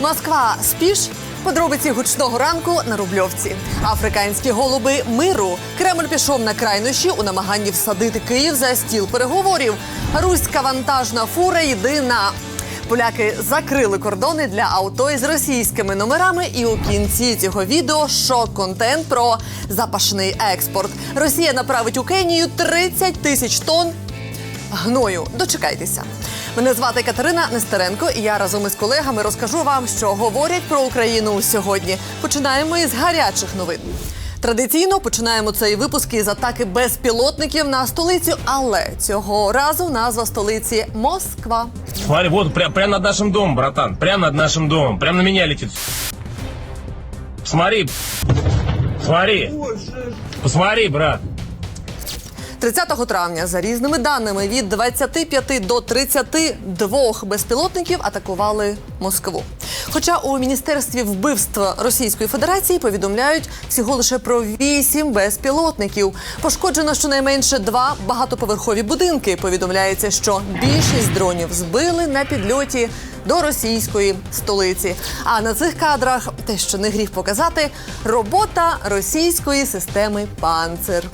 Москва, спіш. Подробиці гучного ранку на Рубльовці. Африканські голуби миру. Кремль пішов на крайнощі у намаганні всадити Київ за стіл переговорів. Руська вантажна фура єдина. Поляки закрили кордони для авто із російськими номерами. І у кінці цього відео шок-контент про запашний експорт. Росія направить у Кенію 30 тисяч тонн гною. Дочекайтеся. Мене звати Катерина Нестеренко, і я разом із колегами розкажу вам, що говорять про Україну сьогодні. Починаємо із гарячих новин. Традиційно починаємо цей випуск із атаки безпілотників на столицю, але цього разу назва столиці Москва. Смотри, вот прям, прям над нашим домом, братан. Прям над нашим домом. Прям на меня летит. Смотри. Смотри. Посмотри, брат. 30 травня, за різними даними, від 25 до 32 безпілотників атакували Москву. Хоча у міністерстві вбивства Російської Федерації повідомляють всього лише про 8 безпілотників. Пошкоджено щонайменше два багатоповерхові будинки. Повідомляється, що більшість дронів збили на підльоті до російської столиці. А на цих кадрах те, що не гріх показати, робота російської системи Панцир.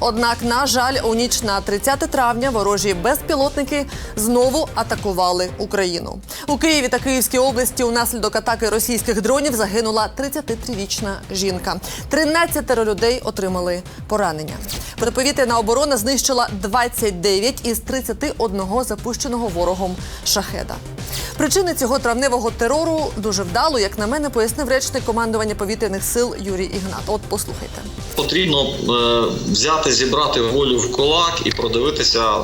Однак, на жаль, у ніч на 30 травня ворожі безпілотники знову атакували Україну. У Києві та Київській області унаслідок атаки російських дронів загинула 33-річна жінка. 13 людей отримали поранення. Протиповітряна оборона знищила 29 із 31 запущеного ворогом шахеда. Причини цього травневого терору дуже вдало, як на мене, пояснив речник командування повітряних сил Юрій Ігнат. От послухайте. Потрібно е, взяти, зібрати волю в кулак і продивитися е,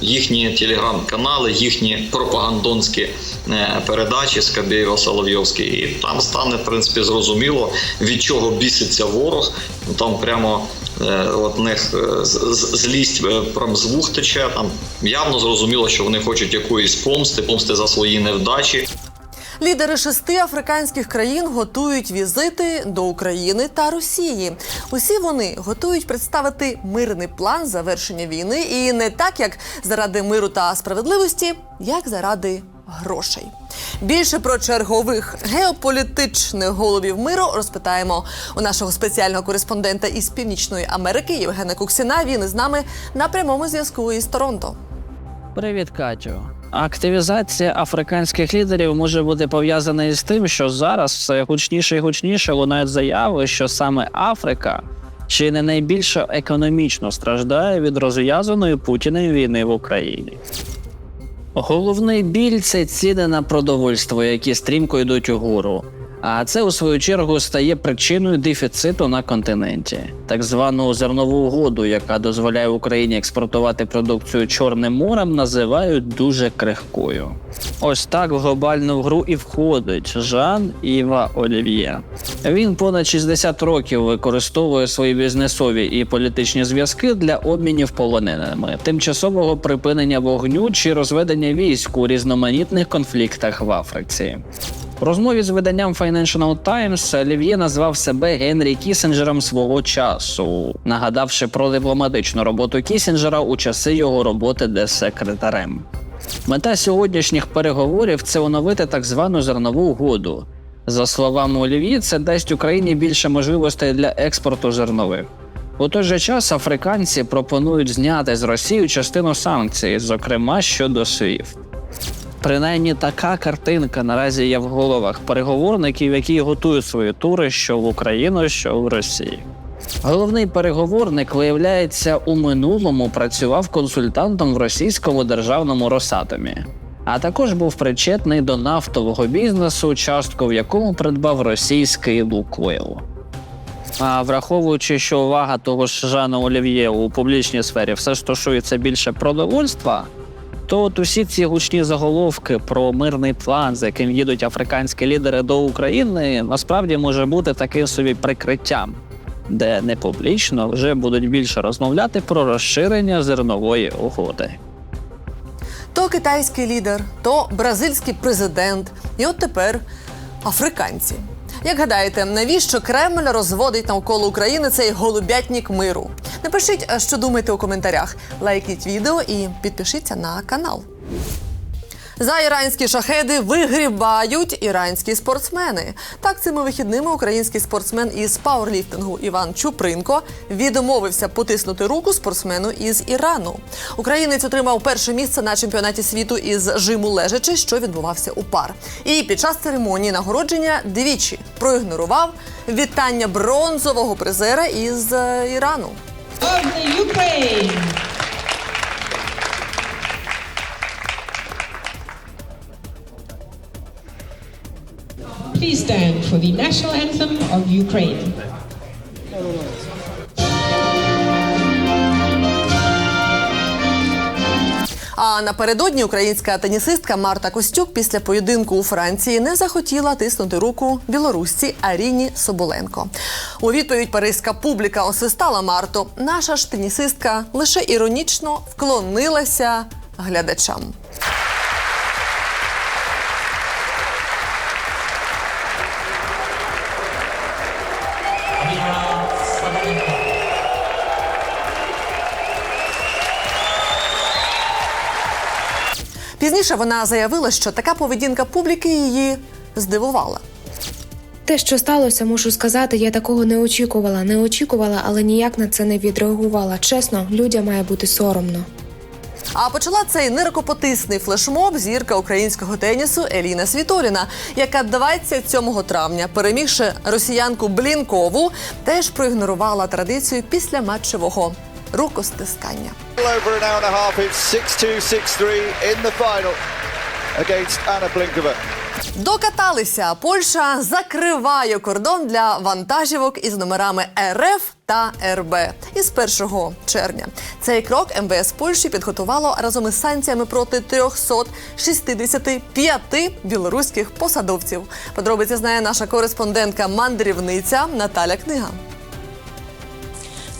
їхні телеграм-канали, їхні пропагандонські е, передачі Скабєєва Соловйовський. І там стане в принципі зрозуміло, від чого біситься ворог. Ну, Там прямо е, от них з- з- злість прям з вух тече. Там явно зрозуміло, що вони хочуть якоїсь помсти, помсти за свої невдачі. Лідери шести африканських країн готують візити до України та Росії. Усі вони готують представити мирний план завершення війни, і не так, як заради миру та справедливості, як заради грошей. Більше про чергових геополітичних голубів миру розпитаємо у нашого спеціального кореспондента із Північної Америки Євгена Куксіна. Він із нами на прямому зв'язку із Торонто. Привіт, Катю. Активізація африканських лідерів може бути пов'язана із тим, що зараз все гучніше і гучніше лунають заяви, що саме Африка чи не найбільше економічно страждає від розв'язаної Путіним війни в Україні. Головний біль це ціни на продовольство, які стрімко йдуть угору. А це у свою чергу стає причиною дефіциту на континенті, так звану зернову угоду, яка дозволяє Україні експортувати продукцію Чорним морем, називають дуже крихкою. Ось так в глобальну гру і входить Жан Іва Олів'є. Він понад 60 років використовує свої бізнесові і політичні зв'язки для обмінів полоненими, тимчасового припинення вогню чи розведення військ у різноманітних конфліктах в Африці. В розмові з виданням Financial Times Олів'є назвав себе Генрі Кісінджером свого часу, нагадавши про дипломатичну роботу Кісінджера у часи його роботи дес-секретарем. Мета сьогоднішніх переговорів це оновити так звану зернову угоду. За словами Олів'є, це дасть Україні більше можливостей для експорту зернових. У той же час африканці пропонують зняти з Росії частину санкцій, зокрема щодо SWIFT. Принаймні така картинка наразі є в головах переговорників, які готують свої тури що в Україну, що в Росії. Головний переговорник, виявляється, у минулому працював консультантом в російському державному Росатомі, а також був причетний до нафтового бізнесу, частку в якому придбав російський Лукойл. А враховуючи, що увага того ж Жана Олів'є у публічній сфері все стосується більше продовольства, то от усі ці гучні заголовки про мирний план, за яким їдуть африканські лідери до України, насправді може бути таким собі прикриттям, де не публічно вже будуть більше розмовляти про розширення зернової угоди. То китайський лідер, то бразильський президент, і от тепер африканці. Як гадаєте, навіщо Кремль розводить навколо України цей голубятник миру? Напишіть, а що думаєте у коментарях. Лайкніть відео і підпишіться на канал. За іранські шахеди вигрібають іранські спортсмени. Так цими вихідними український спортсмен із пауерліфтингу Іван Чупринко відмовився потиснути руку спортсмену із Ірану. Українець отримав перше місце на чемпіонаті світу із жиму лежачи, що відбувався у пар. І під час церемонії нагородження двічі проігнорував вітання бронзового призера із е, Ірану. Ukraine. Please stand for the national anthem of Ukraine. А напередодні українська тенісистка Марта Костюк після поєдинку у Франції не захотіла тиснути руку білорусці Аріні Соболенко. У відповідь паризька публіка освистала Марту. Наша ж тенісистка лише іронічно вклонилася глядачам. Пізніше вона заявила, що така поведінка публіки її здивувала. Те, що сталося, мушу сказати, я такого не очікувала. Не очікувала, але ніяк на це не відреагувала. Чесно, людям має бути соромно. А почала цей ниркопотисний флешмоб зірка українського тенісу Еліна Світоліна, яка 27 травня, перемігши росіянку Блінкову, теж проігнорувала традицію після матчевого рукостискання. over an hour and a half. It's 6-2, 6-3 in the final against Anna Blinkova. Докаталися. Польща закриває кордон для вантажівок із номерами РФ та РБ із 1 червня. Цей крок МВС Польщі підготувало разом із санкціями проти 365 білоруських посадовців. Подробиці знає наша кореспондентка мандрівниця Наталя Книга.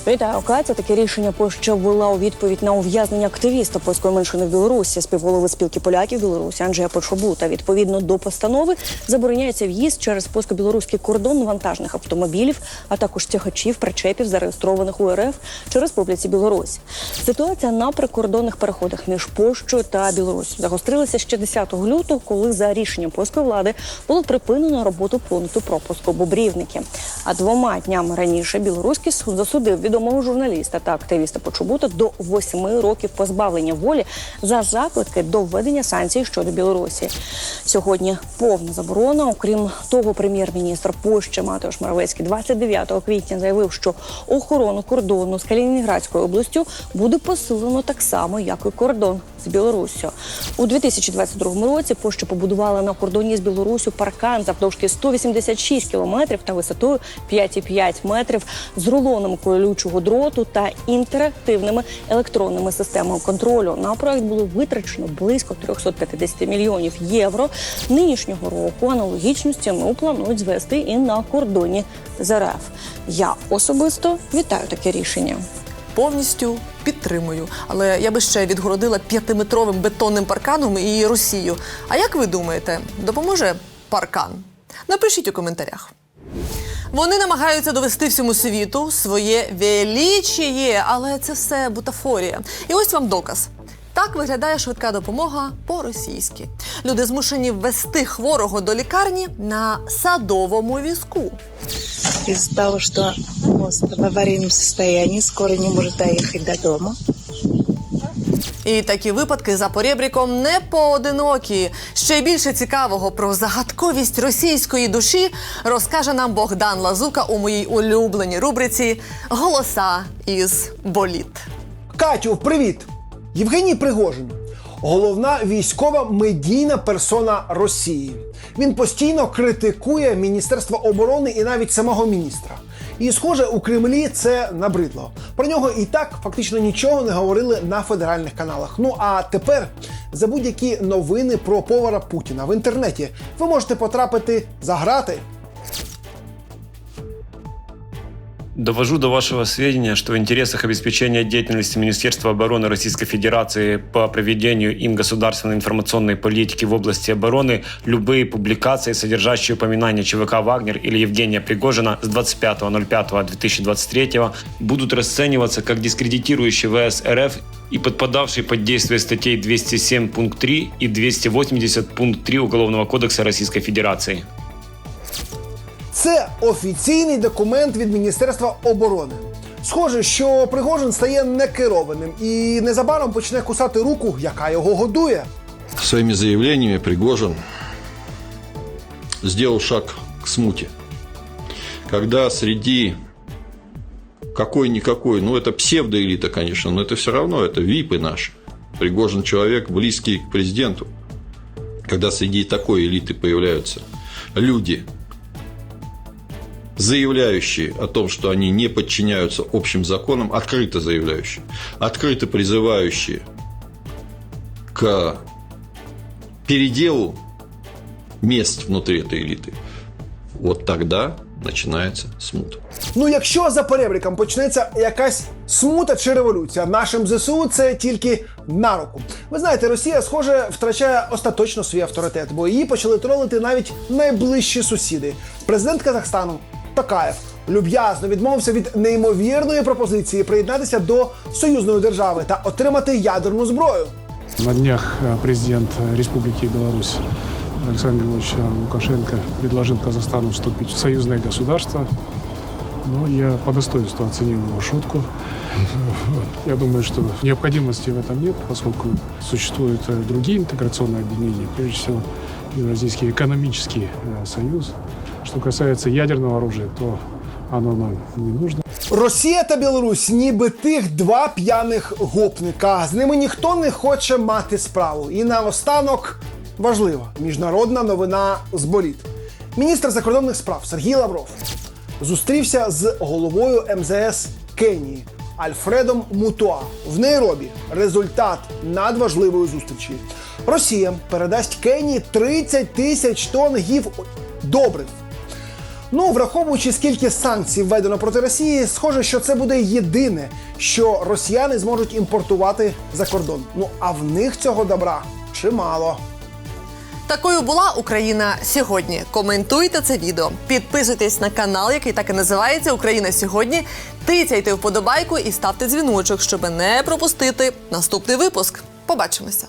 Вітаю, Катя. Таке рішення Польща ввела у відповідь на ув'язнення активіста польської меншини в Білорусі, співголови спілки поляків Білорусі Анджея Почобута. Відповідно до постанови забороняється в'їзд через польсько-білоруський кордон вантажних автомобілів, а також тягачів, причепів, зареєстрованих у РФ чи Республіці Білорусь. Ситуація на прикордонних переходах між Польщею та Білоруссю загострилася ще 10 лютого, коли за рішенням польської влади було припинено роботу пункту пропуску Бобрівники. А двома днями раніше білоруський суд засудив відомого журналіста та активіста Почубута до восьми років позбавлення волі за заклики до введення санкцій щодо Білорусі. Сьогодні повна заборона. Окрім того, прем'єр-міністр Польщі Матеуш Моровецький 29 квітня заявив, що охорону кордону з Калінінградською областю буде посилено так само, як і кордон з Білоруссю. У 2022 році Польща побудувала на кордоні з Білоруссю паркан завдовжки 186 кілометрів та висотою 5,5 метрів з рулоном колючого дроту та інтерактивними електронними системами контролю. На проект було витрачено близько 350 мільйонів євро. Нинішнього року аналогічну стіну планують звести і на кордоні з РФ. Я особисто вітаю таке рішення. Повністю підтримую, але я би ще відгородила п'ятиметровим бетонним парканом і Росію. А як ви думаєте, допоможе паркан? Напишіть у коментарях. Вони намагаються довести всьому світу своє величіє, але це все бутафорія. І ось вам доказ. Так виглядає швидка допомога по-російськи. Люди змушені ввести хворого до лікарні на садовому візку. из-за того, что мост в аварийном состоянии, скоро не может доехать до дома. І такі випадки за порєбріком не поодинокі. Ще більше цікавого про загадковість російської душі розкаже нам Богдан Лазука у моїй улюбленій рубриці Голоса із боліт. Катю, привіт! Євгеній Пригожин, головна військова медійна персона Росії. Він постійно критикує Міністерство оборони і навіть самого міністра. І, схоже, у Кремлі це набридло. Про нього і так фактично нічого не говорили на федеральних каналах. Ну а тепер за будь-які новини про повара Путіна в інтернеті ви можете потрапити за грати Довожу до вашего сведения, что в интересах обеспечения деятельности Министерства обороны Российской Федерации по проведению им государственной информационной политики в области обороны любые публикации, содержащие упоминания ЧВК «Вагнер» или Евгения Пригожина с 25.05.2023 будут расцениваться как дискредитирующие ВС РФ и подпадавшие под действие статей 207 пункт 3 и 280 пункт 3 Уголовного кодекса Российской Федерации. Це офіційний документ від Міністерства оборони. Схоже, що Пригожин стає некерованим і незабаром почне кусати руку, яка його годує. Своими заявлениями Пригожин сделал шаг к смуте. Когда среди какой-никакой, ну это псевдоэлита, конечно, но это все равно, это випы наши. Пригожин человек, близкий к президенту. Когда среди такой элиты появляются люди, заявляющие о том, что они не подчиняются общим законам, открыто заявляющие, открыто призывающие к переделу мест внутри этой элиты, вот тогда начинается смута. Ну, якщо за перебріком почнеться якась смута чи революція, нашим ЗСУ це тільки на руку. Ви знаєте, Росія, схоже, втрачає остаточно свій авторитет, бо її почали тролити навіть найближчі сусіди. Президент Казахстану Такаєв люб'язно відмовився від неймовірної пропозиції приєднатися до союзної держави та отримати ядерну зброю. На днях э, президент Республики Беларусь Александр Григорьевич Лукашенко предложил Казахстану вступить в союзное государство. Но я по достоинству оценил его шутку. Я думаю, что необходимости в этом нет, поскольку существуют э, другие интеграционные объединения, прежде всего Евразийский экономический э, союз. Что касается ядерного оружия, то оно нам не нужно. Росія та Білорусь ніби тих два п'яних гопника. З ними ніхто не хоче мати справу. І наостанок важлива міжнародна новина з боліт. Міністр закордонних справ Сергій Лавров зустрівся з головою МЗС Кенії Альфредом Мутуа в Нейробі. Результат надважливої зустрічі. Росія передасть Кенії 30 тисяч тонн гів добрив. Ну, враховуючи, скільки санкцій введено проти Росії, схоже, що це буде єдине, що росіяни зможуть імпортувати за кордон. Ну а в них цього добра чимало. Такою була Україна сьогодні. Коментуйте це відео, підписуйтесь на канал, який так і називається Україна сьогодні. Тицяйте вподобайку і ставте дзвіночок, щоб не пропустити наступний випуск. Побачимося.